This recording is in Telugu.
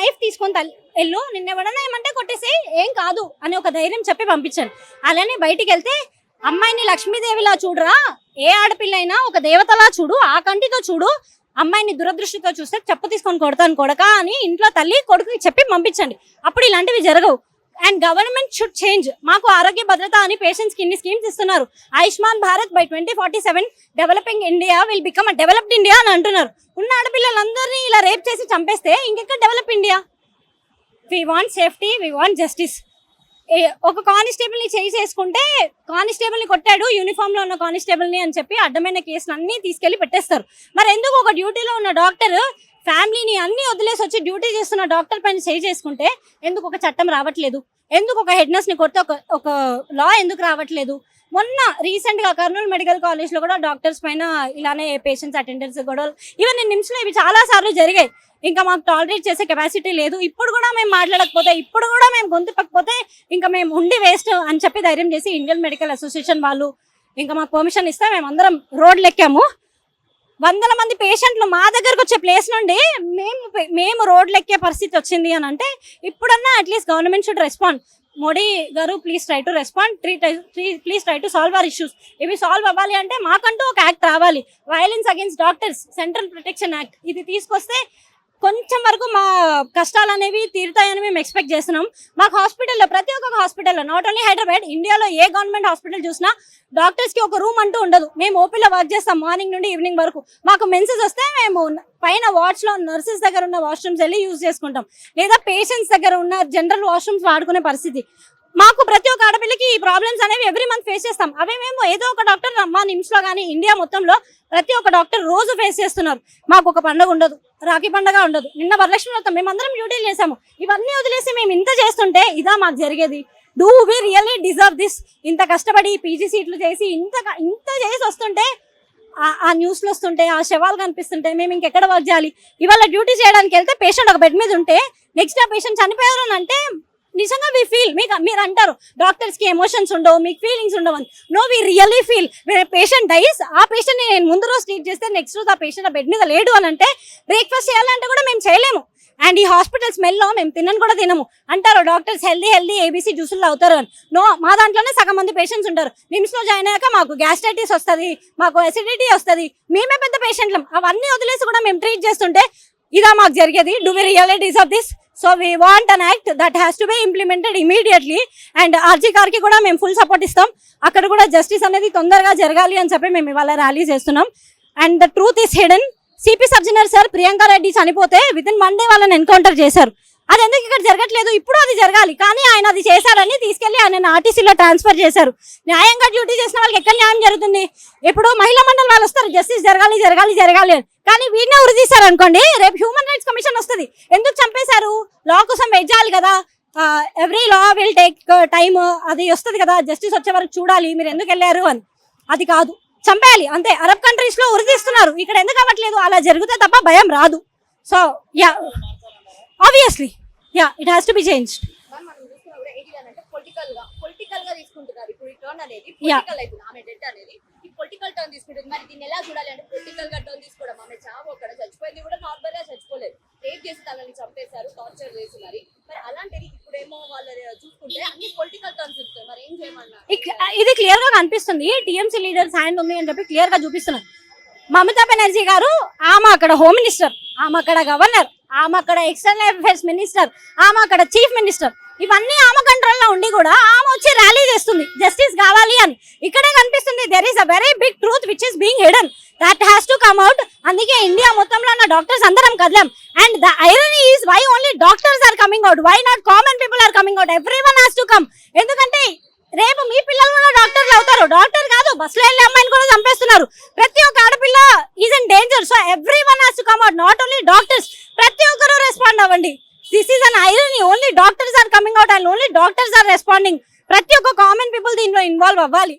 నైఫ్ తీసుకొని తల్లి వెళ్ళు నిన్నెవడన్నా ఏమంటే కొట్టేసి ఏం కాదు అని ఒక ధైర్యం చెప్పి పంపించాను. అలానే బయటికి వెళ్తే అమ్మాయిని లక్ష్మీదేవిలా చూడరా ఏ ఆడపిల్ల అయినా ఒక దేవతలా చూడు ఆ కంటితో చూడు అమ్మాయిని దురదృష్టితో చూస్తే చెప్పు తీసుకొని కొడతాను కొడక అని ఇంట్లో తల్లి కొడుకుని చెప్పి పంపించండి. అప్పుడు ఇలాంటివి జరగవు. అండ్ గవర్నమెంట్ షుడ్ చేంజ్ మాకు ఆరోగ్య భద్రత అని పేషెంట్స్కి ఇన్ని స్కీమ్స్ ఇస్తున్నారు. Ayushman Bharat by twenty forty seven developing India will become a developed India అని అంటున్నారు. ఉన్న ఆడపిల్లలందరినీ ఇలా రేప్ చేసి చంపేస్తే ఇంకెక్కడ develop India we want safety we want justice ఒక కానిస్టేబుల్ని చేయి చేసుకుంటే కానిస్టేబుల్ని కొట్టాడు యూనిఫామ్లో ఉన్న కానిస్టేబుల్ని అని చెప్పి అడ్డమైన కేసులు అన్ని తీసుకెళ్ళి పెట్టేస్తారు. మరి ఎందుకు ఒక డ్యూటీలో ఉన్న డాక్టర్ ఫ్యామిలీని అన్నీ వదిలేసి వచ్చి డ్యూటీ చేస్తున్న డాక్టర్ పైన చేయి చేసుకుంటే ఎందుకు ఒక చట్టం రావట్లేదు? ఎందుకు ఒక హెడ్ కొడితే ఒక ఒక లా ఎందుకు రావట్లేదు? మొన్న రీసెంట్గా కర్నూలు మెడికల్ కాలేజ్లో కూడా డాక్టర్స్ పైన ఇలానే పేషెంట్స్ అటెండెన్స్ గొడవలు ఈవెన్ నిమ్స్ ఇవి చాలా సార్లు జరిగాయి. ఇంకా మాకు టాలరేట్ చేసే కెపాసిటీ లేదు. ఇప్పుడు కూడా మేము మాట్లాడకపోతే ఇప్పుడు కూడా మేము గొంతుపకపోతే ఇంకా మేము ఉండి వేస్ట్ అని చెప్పి ధైర్యం చేసి ఇండియన్ మెడికల్ అసోసియేషన్ వాళ్ళు ఇంకా మాకు పర్మిషన్ ఇస్తే మేము అందరం రోడ్లు ఎక్కాము వందల మంది పేషెంట్లు మా దగ్గరకు వచ్చే ప్లేస్ నుండి మేము మేము రోడ్లు ఎక్కే పరిస్థితి వచ్చింది అని అంటే ఇప్పుడన్నా at least government should respond Modi గారు please try to respond three please try to solve our issues ఇవి సాల్వ్ అవ్వాలి అంటే మాకంటూ ఒక యాక్ట్ రావాలి. Violence against doctors central protection act ఇది తీసుకొస్తే కష్టాలు అనేవి తీరుతాయని మేము ఎక్స్పెక్ట్ చేస్తున్నాం. మాకు హాస్పిటల్లో ప్రతి ఒక్క హాస్పిటల్లో నాట్ ఓన్లీ హైదరాబాద్ ఇండియాలో ఏ గవర్నమెంట్ హాస్పిటల్ చూసినా డాక్టర్స్కి ఒక రూమ్ అంటూ ఉండదు. మేము ఓపీలో వర్క్ చేస్తాం మార్నింగ్ నుండి ఈవినింగ్ వరకు. మాకు మెన్సెస్ వస్తే మేము పైన వార్డ్స్లో నర్సెస్ దగ్గర ఉన్న వాష్రూమ్స్ వెళ్ళి యూజ్ చేసుకుంటాం. లేదా పేషెంట్స్ దగ్గర ఉన్న జనరల్ వాష్రూమ్స్ వాడుకునే పరిస్థితి. మాకు ప్రతి ఒక్క ఆడపిల్లకి ఈ ప్రాబ్లమ్స్ అనేవి ఎవ్రీ మంత్ ఫేస్ చేస్తాం. అవే మేము ఏదో ఒక డాక్టర్ మా నిమ్స్లో కానీ ఇండియా మొత్తంలో ప్రతి ఒక్క డాక్టర్ రోజు ఫేస్ చేస్తున్నారు. మాకు ఒక పండుగ ఉండదు. రాఖీ పండుగ ఉండదు. నిన్న వరలక్ష్మి వ్రతం మేమందరం డ్యూటీలు చేసాము ఇవన్నీ వదిలేసి మేము ఇంత చేస్తుంటే ఇదా మాకు జరిగేది. Do we really deserve this ఇంత కష్టపడి పీజీ సీట్లు చేసి ఇంత ఇంత చేసి వస్తుంటే ఆ- న్యూస్లు వస్తుంటే ఆ శవాలు కనిపిస్తుంటే మేము ఇంకెక్కడ వర్క్ చేయాలి? ఇవాళ డ్యూటీ చేయడానికి వెళ్తే పేషెంట్ ఒక బెడ్ మీద ఉంటే నెక్స్ట్ ఆ పేషెంట్ చనిపోయారు అని అంటే నిజంగా వి ఫీల్ మీకు మీరు అంటారు డాక్టర్స్కి ఎమోషన్స్ ఉండవు మీకు ఫీలింగ్స్ ఉండవు అని. No we really feel patient dies ఆ పేషెంట్ నేను ముందు రోజు ట్రీట్ చేస్తే నెక్స్ట్ రోజు ఆ పేషెంట్ ఆ బెడ్ మీద లేడు అని అంటే బ్రేక్ఫాస్ట్ చేయాలంటే కూడా మేము చేయలేము. అండ్ ఈ హాస్పిటల్ స్మెల్లో మేము తినను కూడా తినము. అంటారు డాక్టర్స్ హెల్దీ హెల్దీ ఏబీసీ జ్యూసులు అవుతారు అని. నో మా దాంట్లోనే సగం మంది పేషెంట్స్ ఉంటారు. నిమ్స్లో జాయిన్ అయ్యాక మాకు గ్యాస్ట్రైటిస్ వస్తుంది మాకు అసిడిటీ వస్తుంది. మేమే పెద్ద పేషెంట్లం అవన్నీ వదిలేసి కూడా మేము ట్రీట్ చేస్తుంటే ఇదా మాకు జరిగేది. Do we realities of this so we want an act that has to be implemented immediately and RG గారికి కూడా మేము ఫుల్ సపోర్ట్ ఇస్తాం. అక్కడ కూడా జస్టిస్ అనేది తొందరగా జరగాలి అని చెప్పి మేము ఇవాళ ర్యాలీ చేస్తున్నాం. And the truth is hidden CP Sajjanar sir Priyanka Reddy చనిపోతే విత్ ఇన్ మండే వాళ్ళని ఎన్కౌంటర్ చేశారు. అది ఎందుకు ఇక్కడ జరగట్లేదు? ఇప్పుడు అది జరగాలి. కానీ ఆయన అది చేశారని తీసుకెళ్ళి ఆయన ఆర్టీసీలో ట్రాన్స్ఫర్ చేశారు. న్యాయంగా డ్యూటీ చేసిన వాళ్ళకి ఎక్కడ న్యాయం జరుగుతుంది? ఇప్పుడు మహిళా మండలి వాళ్ళు వస్తారు. జస్టిస్ జరగాలి జరగాలి జరగాలి అని. కానీ వీడినే ఉరిదీశారు అనుకోండి రేపు హ్యూమన్ రైట్స్ కమిషన్ వస్తుంది. ఎందుకు చంపేశారు? లా కోసం వెయిట్ చేయాలి కదా. Every law will take time అది వస్తుంది కదా. జస్టిస్ వచ్చే వరకు చూడాలి. మీరు ఎందుకు వెళ్ళారు అని. అది కాదు. చంపేయాలి. అంతే. అరబ్ కంట్రీస్లో ఉరిదీస్తున్నారు ఇక్కడ ఎందుకు అవ్వట్లేదు? అలా జరిగితే తప్ప భయం రాదు. So yeah obviously yeah it has to be changed అంటే పొలిటికల్గా పొలిటికల్గా తీసుకుంటున్నారు. ఇప్పుడు ఈ టర్న్ తీసుకుంటుంది. మరి దీన్ని ఎలా చూడాలి అంటే పొలిటికల్గా టర్న్ తీసుకోవడం. ఆమె చావు అక్కడ చచ్చిపోయింది కూడా నార్మల్గా చచ్చిపోలేదు. రేప్ చేసి తనని చంపేశారు టార్చర్ చేసి మరి. మరి అలాంటిది ఇప్పుడేమో వాళ్ళు చూసుకుంటే అన్ని పొలిటికల్ టర్న్స్ మరి ఏం చేయమన్నారు? ఇది క్లియర్గా కనిపిస్తుంది. టీఎంసీ లీడర్స్ హ్యాండ్ ఉంది అని చెప్పి క్లియర్గా చూపిస్తున్నారు. మమతా బెనర్జీ గారు ఆమె అక్కడ హోమ్ మినిస్టర్ ఆమె అక్కడ గవర్నర్ ఆమె అక్కడ ఎక్స్టర్నల్ అఫేర్స్ మినిస్టర్ ఆమె అక్కడ చీఫ్ మినిస్టర్. ఇవన్నీ ఆమె కంట్రోల్లో ఉండి కూడా ఆమె వచ్చి ర్యాలీ చేస్తుంది. జస్టిస్ కావాలి అని. ఇక్కడే కనిపిస్తుంది there is a very big truth which is being hidden that has to come out అందుకే ఇండియా మొత్తంలో ఉన్న డాక్టర్స్ అందరం కదలాం. And the irony is why only doctors are coming out why not common people are coming out everyone has to come ఎందుకంటే రేపు మీ పిల్లలు కూడా డాక్టర్లు అవుతారు. డాక్టర్ కాదు బస్సులో వెళ్ళే అమ్మాయిని కూడా చంపేస్తున్నారు. ప్రతి ఒక్క ఆడపిల్ల is in danger so everyone has to come out not only doctors ప్రతి ఒక్కరు రెస్పాండ్ అవ్వండి. This is an irony only doctors are coming out and only doctors are responding ప్రతి ఒక్క కామన్ పీపుల్ దీంట్లో ఇన్వాల్వ్ అవ్వాలి.